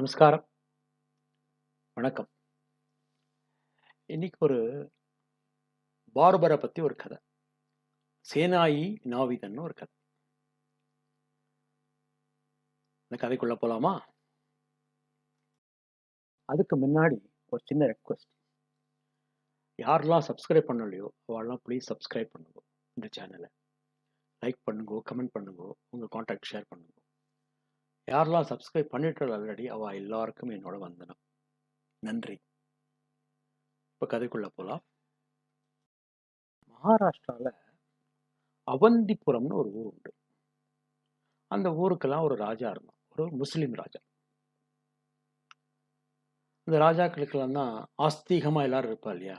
நமஸ்காரம். வணக்கம். இன்னைக்கு ஒரு பார்பரை பத்தி ஒரு கதை. சேனாயி நாவிதன் ஒரு கதை. இந்த கதைக்குள்ள போலாமா? அதுக்கு முன்னாடி ஒரு சின்ன ரெக்வஸ்ட் யாரெல்லாம் சப்ஸ்கிரைப் பண்ணலையோ, அவெல்லாம் ப்ளீஸ் சப்ஸ்கிரைப் பண்ணுங்க இந்த சேனலை லைக் பண்ணுங்க, கமெண்ட் பண்ணுங்க, உங்க கான்டாக்ட் ஷேர் பண்ணுங்க. யாரெல்லாம் சப்ஸ்கிரைப் பண்ணிட்டு ஆல்ரெடி, அவ எல்லாருக்கும் என்னோட வந்தனம். நன்றி. இப்ப கதைக்குள்ள போலாம். மகாராஷ்டிரால அவந்திபுரம்னு ஒரு ஊர் உண்டு. அந்த ஊருக்கெல்லாம் ஒரு ராஜா இருந்தான். ஒரு முஸ்லீம் ராஜா. இந்த ராஜாக்களுக்கெல்லாம் தான் ஆஸ்தீகமாக எல்லாரும் இருப்பா இல்லையா?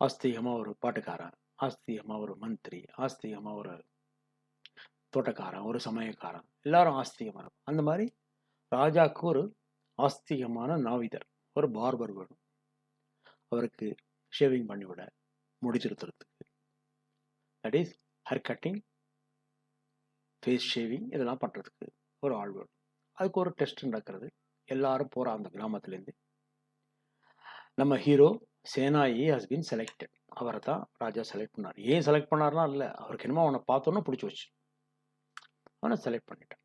ஆஸ்தீகமாக ஒரு பாட்டுக்காரன், ஆஸ்தீகமாக ஒரு மந்திரி, ஆஸ்தீகமாக ஒரு தோட்டக்காரன், ஒரு சமயக்காரன். எல்லாரும் ஆஸ்தீகமா அந்த மாதிரி ராஜாக்கு ஒரு ஆஸ்திகமான நாவிதர், ஒரு பார்பர் வேணும். அவருக்கு ஷேவிங் பண்ணிவிட, முடிச்சிருத்துறதுக்கு that is hair cutting, face shaving இதெல்லாம் பண்ணுறதுக்கு ஒரு ஆள் வேணும். அதுக்கு ஒரு டெஸ்ட் நடக்கிறது. எல்லாரும் போகிற அந்த கிராமத்துலேருந்து நம்ம ஹீரோ சேனாயி ஹஸ் பீன் செலக்டட். அவரை தான் ராஜா செலக்ட் பண்ணார் ஏன் செலக்ட் பண்ணார்னா இல்லை அவருக்கு என்னமோ அவனை பார்த்தோன்னே பிடிச்சி வச்சு அவனை செலக்ட் பண்ணிட்டான்.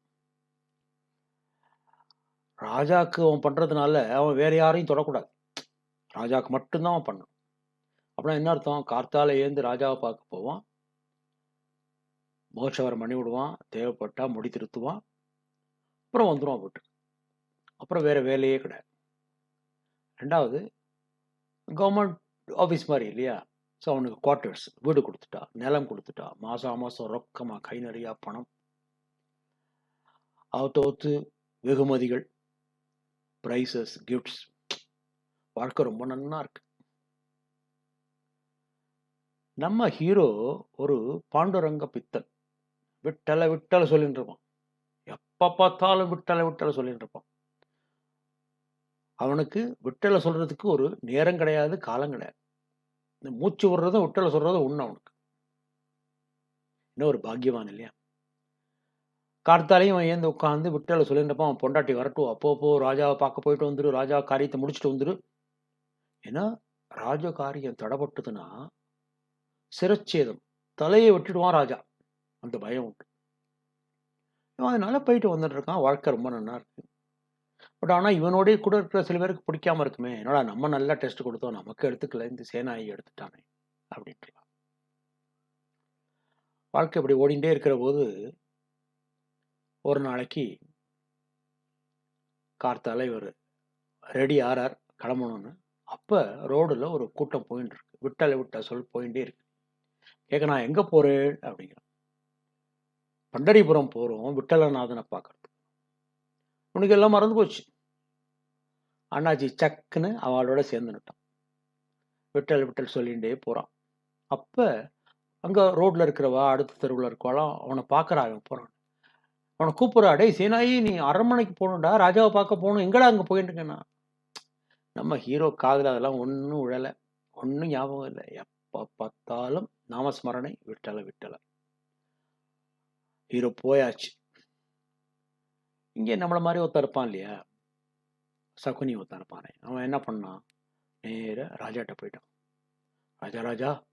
ராஜாக்கு அவன் பண்றதுனால, அவன் வேற யாரையும் தொடக்கூடாது. ராஜாவுக்கு மட்டும் தான் அவன் பண்ணணும். அப்படின்னா என்ன அர்த்தம்? கார்த்தால ஏந்து ராஜாவை பார்க்க போவான். முகச்சவரம் பண்ணி விடுவான். தேவைப்பட்டா முடி திருத்துவான். அப்புறம் வந்துருவான் வீட்டுக்கு. அப்புறம் வேற வேலையே கிடையாது. ரெண்டாவது கவர்மெண்ட் ஆஃபீஸ் மாதிரி இல்லையா? ஸோ அவனுக்கு குவார்ட்டர்ஸ் வீடு கொடுத்துட்டா நிலம் கொடுத்துட்டா மாதம் மாதம் ரொக்கமாக கை நிறையா பணம். அத வெகுமதிகள், ப்ரைஸஸ் கிஃப்ட்ஸ். வாழ்க்கை ரொம்ப நன்னா இருக்கு. நம்ம ஹீரோ ஒரு பாண்டுரங்க பித்தன். விட்டலை விட்டலை சொல்லின்னு இருப்பான். எப்போ பார்த்தாலும் விட்டலை விட்டலை சொல்லின்னு இருப்பான். அவனுக்கு விட்டல சொல்றதுக்கு ஒரு நேரம் கிடையாது, காலம் கிடையாது. இந்த மூச்சு விடுறதும், விட்டலை சொல்கிறதும் ஒன்று அவனுக்கு. இன்னும் ஒரு பாக்கியவான் இல்லையா? கார்த்தாலையும் அவன் உட்காந்து விட்டால விட்டல அவன் பொண்டாட்டி வரட்டும். அப்போ ராஜாவை பார்க்க போயிட்டு வந்துரு. ராஜா காரியத்தை முடிச்சுட்டு வந்துரு. ஏன்னா, ராஜ காரியம் தடப்பட்டதுன்னா சிரச்சேதம். தலையை வெட்டிடுவான் ராஜா. அந்த பயம் உண்டு. இவன் அதனால போயிட்டு வந்துட்டு இருக்கான். வாழ்க்கை ரொம்ப நன்னா இருக்கு. பட் ஆனா இவனோடய கூட இருக்கிற சில பேருக்கு பிடிக்காம இருக்குமே. என்னடா நம்ம நல்லா டெஸ்ட் கொடுத்தோம் நமக்கு எடுத்துக்கல. இந்த சேனாயி எடுத்துட்டானே! அப்படின்ட்டு. வாழ்க்கை இப்படி ஓடிண்டே இருக்கிற போது ஒரு நாளைக்கு கார்த்தால இவர் ரெடி ஆறார் கிளம்பணும்னு. அப்போ ரோடுல ஒரு கூட்டம் போயின்னு இருக்கு. விட்டலை விட்ட சொல் போயிண்டே இருக்கு. கேட்கறான் எங்கே போறேன்? அப்படிங்கிறேன் பண்டரிபுரம் போகிறோம் விட்டலநாதனை பார்க்கறது உனக்கு எல்லாம் மறந்து போச்சு. அண்ணாச்சி சக்குன்னு அவளோட சேர்ந்துன்னுட்டான். விட்டல் விட்டல் சொல்லிகிட்டே போகிறான் அப்ப அங்கே ரோட்டில் இருக்கிறவா, அடுத்த தெருவில் இருக்கவாலாம் அவனை பார்க்கறா இவன் போறான்னு. அவனை கூப்பிடுறா, "டேய் சேனாயி நீ அரண்மனைக்கு போணும்டா. ராஜாவை பார்க்க போகணும் எங்கடா அங்கே போயிட்டுருக்கேண்ணா நம்ம ஹீரோ காதில் அதெல்லாம் ஒன்றும் உழலை ஒன்றும் ஞாபகம் இல்லை எப்போ பார்த்தாலும் நாமஸ்மரணை விட்டலை விட்டலை ஹீரோ போயாச்சு. இங்கே நம்மளை மாதிரி ஒருத்தர் இருப்பான் இல்லையா? சகுனி ஒருத்தன் இருப்பானே. அவன் என்ன பண்ணான்? நேராக ராஜாட்ட போயிட்டான். "ராஜா ராஜா,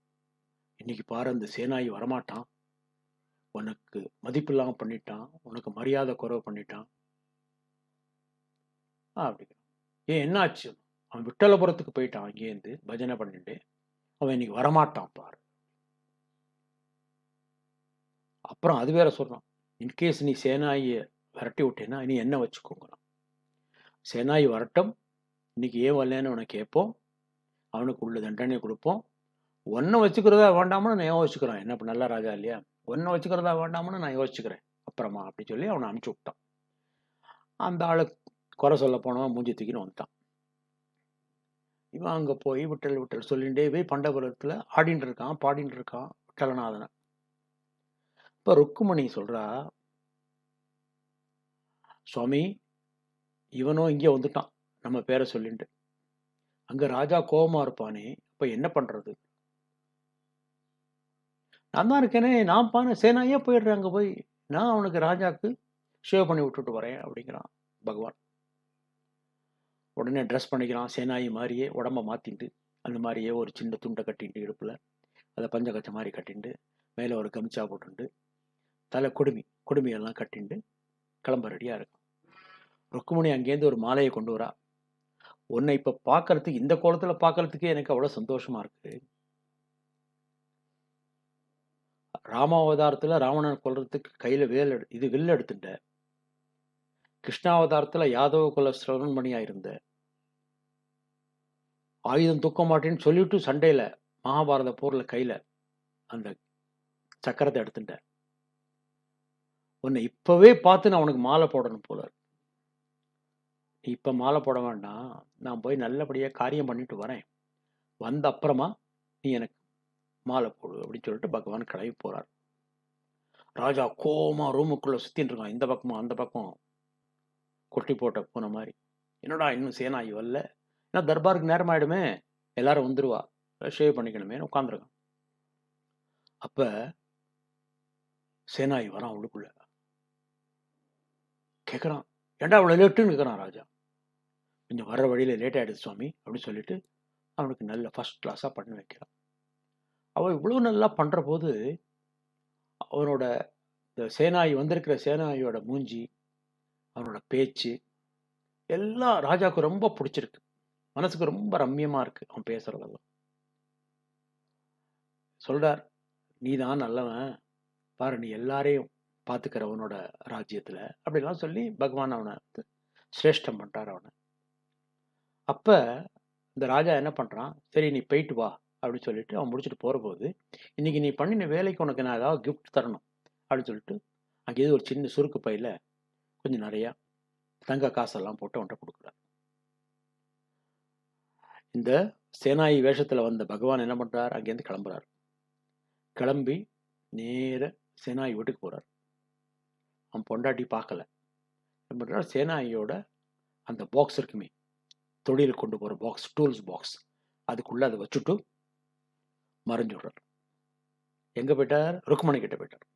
இன்னைக்கு பாரு அந்த சேனாயி வரமாட்டான். உனக்கு மதிப்பு இல்லாமல் பண்ணிட்டான். உனக்கு மரியாதை குறைவு பண்ணிட்டான்." அப்படிங்கிறான். "ஏன் என்ன ஆச்சு?" "அவன் விட்டலபுரத்துக்கு போயிட்டான் அங்கேருந்து பஜனை பண்ணிட்டு. அவன் இன்னைக்கு வரமாட்டான் பாரு." அப்புறம் அது வேற சொல்றான். "இன்கேஸ் நீ சேனாயை விரட்டி விட்டேன்னா, நீ என்ன வச்சுக்கோங்கறான்." "சேனாயி வரட்டும். இன்னைக்கு ஏன் வரலன்னு உனக்கு கேட்போம். அவனுக்கு உள்ள தண்டனை கொடுப்போம் ஒன்றை வச்சுக்கிறதா வேண்டாமனு நான் யோசிச்சுக்கிறேன். என்ன இப்ப நல்ல ராஜா இல்லையா? ஒன்றை வச்சுக்கிறதா வேண்டாம்னு நான் யோசிச்சுக்கிறேன். அப்புறமா." அப்படின்னு சொல்லி அவனை அனுப்பிச்சி விட்டான். அந்த ஆளு குறை சொல்ல போனவன் மூஞ்சி தூக்கின்னு வந்துட்டான். இவன் அங்கே போய் விட்டல் விட்டல் சொல்லிண்டே போய் பண்டபுரத்துல ஆடின்னு இருக்கான், பாடின்னு இருக்கான் விட்டலநாதனை இப்போ ருக்குமணி சொல்றா "சுவாமி, இவனும் இங்கே வந்துட்டான். நம்ம பேரை சொல்லிண்டு. அங்க ராஜா கோபமாக இருப்பானே! இப்போ என்ன பண்றது?" "நான் தான் இருக்கேனே! நான் பாரு சேனாயே போயிடுறேன் அங்கே போய். நான் அவனுக்கு ராஜாக்கு ஷேவ் பண்ணி விட்டுட்டு வரேன்." அப்படிங்கிறான் பகவான். உடனே ட்ரெஸ் பண்ணிக்கிறான் சேனாயி மாதிரியே உடம்ப மாற்றிட்டு அந்த மாதிரியே ஒரு சின்ன துண்டை கட்டிட்டு இடுப்பில் அதை பஞ்சகச்சை மாதிரி கட்டிண்டு மேலே ஒரு கமிச்சா போட்டுண்டு தலை குடுமி குடுமியெல்லாம் கட்டிண்டு கிளம்ப ரெடியாக இருக்கும் ருக்குமணி அங்கேருந்து ஒரு மாலையை கொண்டு வரா உன்னை இப்போ பார்க்கறதுக்கு இந்த கோலத்தில் பார்க்கறதுக்கே எனக்கு அவ்வளோ சந்தோஷமாக இருக்குது ராமாவதாரத்தில் ராவணன் கொல்றதுக்கு கையில் வேல் எடு இது வில் எடுத்துட்ட. கிருஷ்ணாவதாரத்தில் யாதவ குல சிரவணமணியா இருந்த. ஆயுதம் தூக்க மாட்டேன்னு சொல்லிட்டு சண்டையில மகாபாரத போர்ல கையில் அந்த சக்கரத்தை எடுத்துட்டேன் உன்னை இப்பவே பார்த்து நான் உனக்கு மாலை போடணும் போல நீ இப்ப மாலை போட வேண்டாம். நான் போய் நல்லபடியா காரியம் பண்ணிட்டு வரேன். வந்த அப்புறமா நீ எனக்கு மாலை போடு அப்படின்னு சொல்லிட்டு பகவான் கிளம்பி போறார். ராஜா கோமா ரூமுக்குள்ள சுத்தின்னு இருக்கான். இந்த பக்கமும் அந்த பக்கம். கொட்டி போட்ட போன மாதிரி. என்னடா இன்னும் சேனாயி வரல? ஏன்னா தர்பாருக்கு நேரம் ஆயிடுமே எல்லாரும் வந்துருவா. ஷேவ் பண்ணிக்கணுமே உட்காந்துருக்கான் அப்ப சேனாயி வரான் அவளுக்குள்ள கேட்குறான் ஏன்டா அவ்வளோ லேட்டுன்னு கேட்குறான் ராஜா. கொஞ்சம் வர்ற வழியில லேட் ஆகிடுது சுவாமி அப்படின்னு சொல்லிட்டு அவனுக்கு நல்ல ஃபஸ்ட் கிளாஸாக பண்ண வைக்கிறான். அவன் இவ்வளோ நல்லா பண்ணுற போது அவனோட இந்த சேனாயி வந்திருக்கிற சேனாயியோட மூஞ்சி அவனோட பேச்சு எல்லாம் ராஜாவுக்கு ரொம்ப பிடிச்சிருக்கு. மனசுக்கு ரொம்ப ரம்யமாக இருக்குது அவன் பேசுகிறதெல்லாம் சொல்கிறார் நீ தான் நல்லவன். பாரு நீ எல்லாரையும் பார்த்துக்கிற அவனோட ராஜ்யத்தில். அப்படிலாம் சொல்லி பகவான் அவனை வந்து சிரேஷ்டம் பண்ணிட்டார் அவனை. அப்போ இந்த ராஜா என்ன பண்ணுறான் சரி நீ போயிட்டு வா. அப்படின்னு சொல்லிட்டு அவன் முடிச்சுட்டு போகிற போது இன்றைக்கி நீ பண்ணின வேலைக்கு உனக்கு நான் ஏதாவது கிஃப்ட் தரணும் அப்படின்னு சொல்லிட்டு அங்கேயே ஒரு சின்ன சுருக்கு பையில் கொஞ்சம் நிறையா தங்க காசெல்லாம் போட்டு அவன்கிட்ட கொடுக்குறார். இந்த சேனாயி வேஷத்தில் வந்த பகவான் என்ன பண்ணுறார் அங்கேருந்து கிளம்புறார். கிளம்பி நேர சேனாயி வீட்டுக்கு போகிறார் அவன் பொண்டாட்டி பார்க்கல. என்ன பண்றார்? சேனாயியோட அந்த பாக்ஸ் இருக்குமே தொழிலுக்கு கொண்டு போகிற பாக்ஸ் டூல்ஸ் பாக்ஸ் அதுக்குள்ளே அதை வச்சுட்டு மறைஞ்சு விடுறார் எங்க போயிட்டார்? ருக்மணி கிட்ட போயிட்டார்.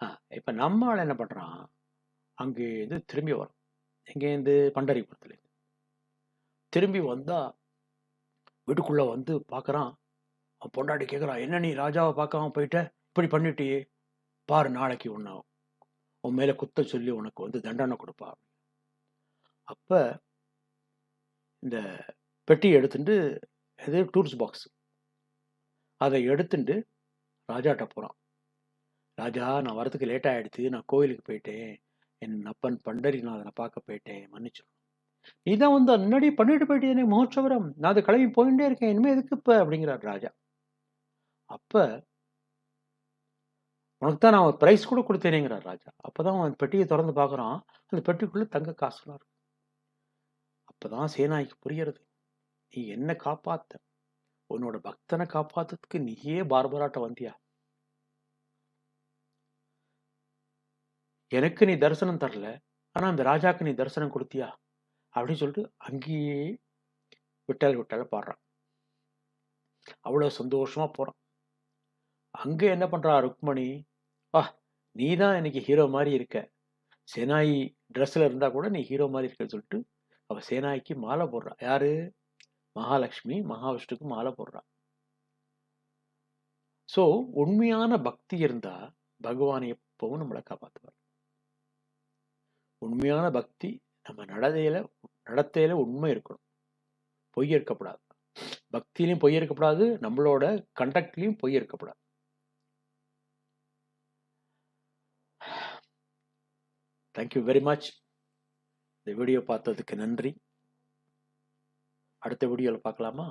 ஆ இப்போ நம்ம ஆள் என்ன பண்ணுறான் அங்கேருந்து திரும்பி வரும் எங்கேருந்து பண்டரிபுரத்துலேருந்து திரும்பி வந்தால் வீட்டுக்குள்ளே வந்து பார்க்குறான் அவன் பொண்டாட்டி கேட்குறான் என்ன நீ ராஜாவை பார்க்காம போயிட்ட? இப்படி பண்ணிட்டியே. பாரு நாளைக்கு ஒன்று உன் மேலே குத்த சொல்லி உனக்கு வந்து தண்டனை கொடுப்பா. அப்போ இந்த பெட்டியை எடுத்துட்டு இது டூரிஸ்ட் பாக்ஸ். அதை எடுத்துட்டு ராஜாட்ட போறான். ராஜா நான் வரதுக்கு லேட் ஆகிடுச்சு நான் கோயிலுக்கு போயிட்டேன். என் அப்பன் பண்டரிநாதனை பார்க்க போயிட்டேன். மன்னிச்சிடும் நீ தான் வந்து முன்னாடி பண்ணிட்டு போயிட்டேனே மகோத்சவரம் நான் அது கிளம்பி போயிட்டே இருக்கேன். இனிமேல் எதுக்கு இப்போ? அப்படிங்கிறார் ராஜா. அப்ப உனக்கு தான் நான் ப்ரைஸ் கூட கொடுத்தேனேங்கிறார் ராஜா. அப்பதான் அவன் பெட்டியை திறந்து பார்க்குறான். அந்த பெட்டிக்குள்ளே தங்க காசுலாம் இருக்கு. அப்பதான் சேனாய்க்கு புரியறது. நீ என்ன காப்பாத்த. உன்னோட பக்தனை காப்பாத்துறதுக்கு நீயே பார்பராட்ட வந்தியா? எனக்கு நீ தரிசனம் தரல ஆனா அந்த ராஜாக்கு நீ தரிசனம் கொடுத்தியா? அப்படின்னு சொல்லிட்டு அங்கேயே விட்டால் விட்டால பாடுறான். அவ்வளவு சந்தோஷமா போறான். அங்க என்ன பண்றா ருக்மணி? வா நீ தான் எனக்கு ஹீரோ மாதிரி இருக்க. சேனாயி ட்ரெஸ்ல இருந்தா கூட நீ ஹீரோ மாதிரி இருக்கன்னு சொல்லிட்டு அவ சேனாய்க்கு மாலை போடுறா. யாரு? மகாலட்சுமி மகாவிஷ்ணுக்கு மாலை போடுறா. சோ உண்மையான பக்தி இருந்தா பகவான் எப்பவும் நம்மளை காப்பாற்றுவார் உண்மையான பக்தி நம்ம நடதையில நடத்தையில உண்மை இருக்கணும். பொய் இருக்கப்படாது பக்தியிலையும் பொய் இருக்கப்படாது நம்மளோட கண்டக்ட்லையும் பொய் இருக்கப்படாது தேங்க்யூ வெரி மச் இந்த வீடியோ பார்த்ததுக்கு நன்றி. அடுத்த வீடியோவில் பார்க்கலாமா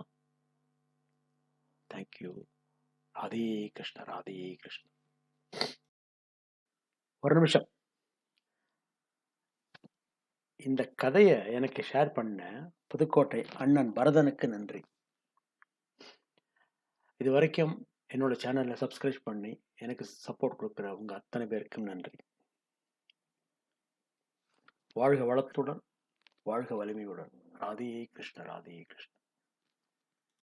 தேங்க்யூ ராதே கிருஷ்ண ராதே கிருஷ்ண. ஒரு நிமிஷம். இந்த கதையை எனக்கு ஷேர் பண்ண புதுக்கோட்டை அண்ணன் பரதனுக்கு நன்றி. இது வரைக்கும் என்னோட சேனலை சப்ஸ்கிரைப் பண்ணி எனக்கு சப்போர்ட் கொடுக்குற உங்கள் அத்தனை பேருக்கும் நன்றி. வாழ்க வளத்துடன் வாழ்க வலிமையுடன். ராதே கிருஷ்ண ராதே கிருஷ்ண.